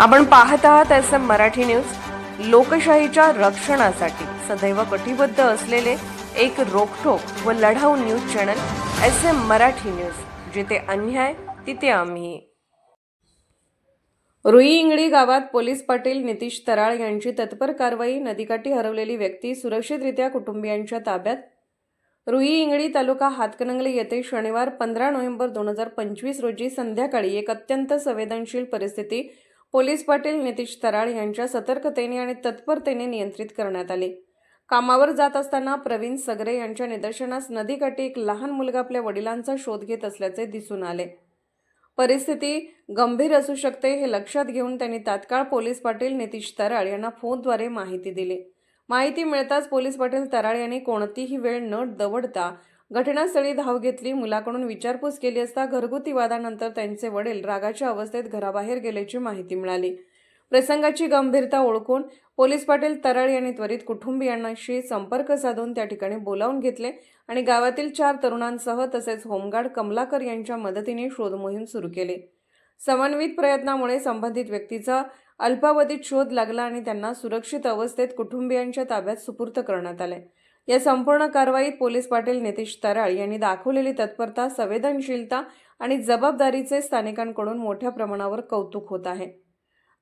आपण पाहत आहात एस एम मराठी न्यूज. लोकशाहीच्या रक्षणासाठी सदैव कटिबद्ध असलेले एक रोखोक व लढाऊ news channel S M Marathi news. जिथे अन्याय तिथे आम्ही. रुई इंगडी गावात पोलीस पाटील नितीश तराळ यांची तत्पर कारवाई नदीकाठी हरवलेली व्यक्ती सुरक्षितरित्या कुटुंबियांच्या ताब्यात. रुई इंगडी तालुका हातकणंगले येथे शनिवार पंधरा नोव्हेंबर दोन हजार पंचवीस रोजी संध्याकाळी एक अत्यंत संवेदनशील परिस्थिती पोलीस पाटील नितीश तराळ यांच्या सतर्कतेने आणि तत्परतेने नियंत्रित करण्यात आले. कामावर जात असताना प्रवीण सगरे यांच्या निदर्शनास नदीकाठी एक लहान मुलगा आपल्या वडिलांचा शोध घेत असल्याचे दिसून आले. परिस्थिती गंभीर असू शकते हे लक्षात घेऊन त्यांनी तात्काळ पोलीस पाटील नितीश तराळ यांना फोनद्वारे माहिती दिली. माहिती मिळताच पोलीस पाटील तराळ यांनी कोणतीही वेळ न दवडता घटनास्थळी धाव घेतली. मुलाकडून विचारपूस केली असता घरगुती वादानंतर त्यांचे वडील रागाच्या अवस्थेत घराबाहेर गेल्याची माहिती मिळाली. प्रसंगाची गंभीरता ओळखून पोलीस पाटील तरळ यांनी त्वरित कुटुंबियांशी संपर्क साधून त्या ठिकाणी बोलावून घेतले आणि गावातील चार तरुणांसह तसेच होमगार्ड कमलाकर यांच्या मदतीने शोध मोहीम सुरू केली. समन्वित प्रयत्नामुळे संबंधित व्यक्तीचा अल्पावधीत शोध लागला आणि त्यांना सुरक्षित अवस्थेत कुटुंबियांच्या ताब्यात सुपूर्त करण्यात आले. या संपूर्ण कारवाईत पोलीस पाटील नितीश तराळ यांनी दाखवलेली तत्परता संवेदनशीलता आणि जबाबदारीचे स्थानिकांकडून मोठ्या प्रमाणावर कौतुक होत आहे.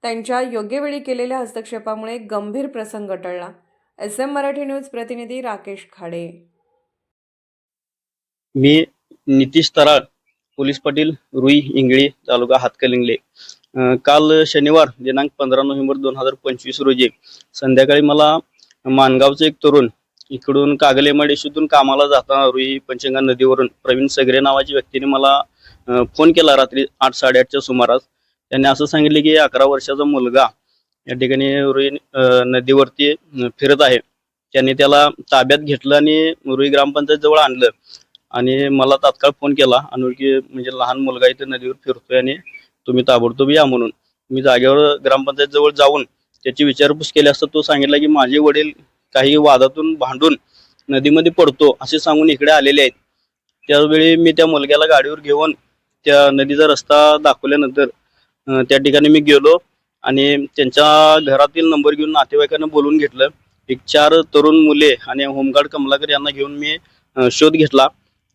त्यांच्या योग्य वेळी केलेल्या हस्तक्षेपामुळे गंभीर प्रसंग टळला. एस एम मराठी न्यूज प्रतिनिधी राकेश खाडे. मी नितीश तराळ पोलीस पाटील रुई इंगळी तालुका हातकलिंगले काल शनिवार दिनांक पंधरा नोव्हेंबर दोन हजार पंचवीस रोजी संध्याकाळी मला माणगावचे एक तरुण इकडून कागले मडेशीतून कामाला जाताना रुई पंचंगा नदीवरून प्रवीण सगरे नावाच्या व्यक्तीने मला फोन केला रात्री आठ साडेआठच्या सुमारास. त्यांनी असं सांगितले की अकरा वर्षाचा मुलगा या ठिकाणी रुई नदीवरती फिरत आहे. त्यांनी त्याला ताब्यात घेतलं आणि रुई ग्रामपंचायत जवळ आणलं. आणि मला तात्काळ फोन केला अनोळखी म्हणजे लहान मुलगा इथे नदीवर फिरतोय आणि तुम्ही ताबडतोब या म्हणून. मी जागेवर ग्रामपंचायत जवळ जाऊन त्याची विचारपूस केली असता तो सांगितला की माझे वडील काही वादातून भांडून नदीमध्ये पडतो असे सांगून इकडे आलेले आहेत. त्यावेळी मी त्या मुलग्याला गाडीवर घेऊन त्या नदीचा रस्ता दाखवल्यानंतर त्या ठिकाणी मी गेलो आणि त्यांच्या घरातील नंबर घेऊन नातेवाईकांना बोलून घेतलं. एक चार तरुण मुले आणि होमगार्ड कमलाकर यांना घेऊन मी शोध घेतला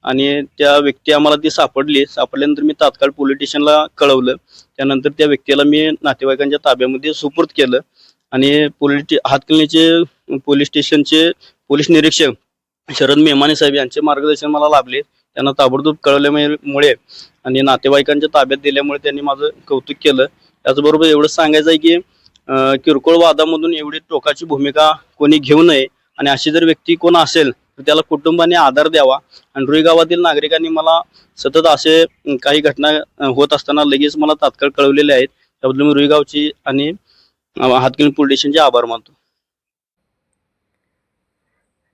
आणि त्या व्यक्ती आम्हाला ती सापडली. सापडल्यानंतर मी तात्काळ पोलीस स्टेशनला कळवलं. त्यानंतर त्या व्यक्तीला मी नातेवाईकांच्या ताब्यामध्ये सुपूर्द केलं आणि पोलीस हातकणीचे पोलीस स्टेशनचे पोलीस निरीक्षक शरद मेमाने साहेब यांचे मार्गदर्शन मला लाभले. त्यांना ताबडतोब कळवल्यामुळे आणि नातेवाईकांच्या ताब्यात दिल्यामुळे त्यांनी माझं कौतुक केलं. त्याचबरोबर एवढंच सांगायचं आहे की किरकोळ वादामधून एवढी टोकाची भूमिका कोणी घेऊ नये आणि अशी जर व्यक्ती कोण असेल तर त्याला कुटुंबाने आधार द्यावा. आणि रुई गावातील नागरिकांनी मला सतत असे काही घटना होत असताना लगेच मला तात्काळ कळवलेले आहेत. त्याबद्दल मी रुई गावची आणि अं, पोलीस स्टेशनचे आभार मानतो.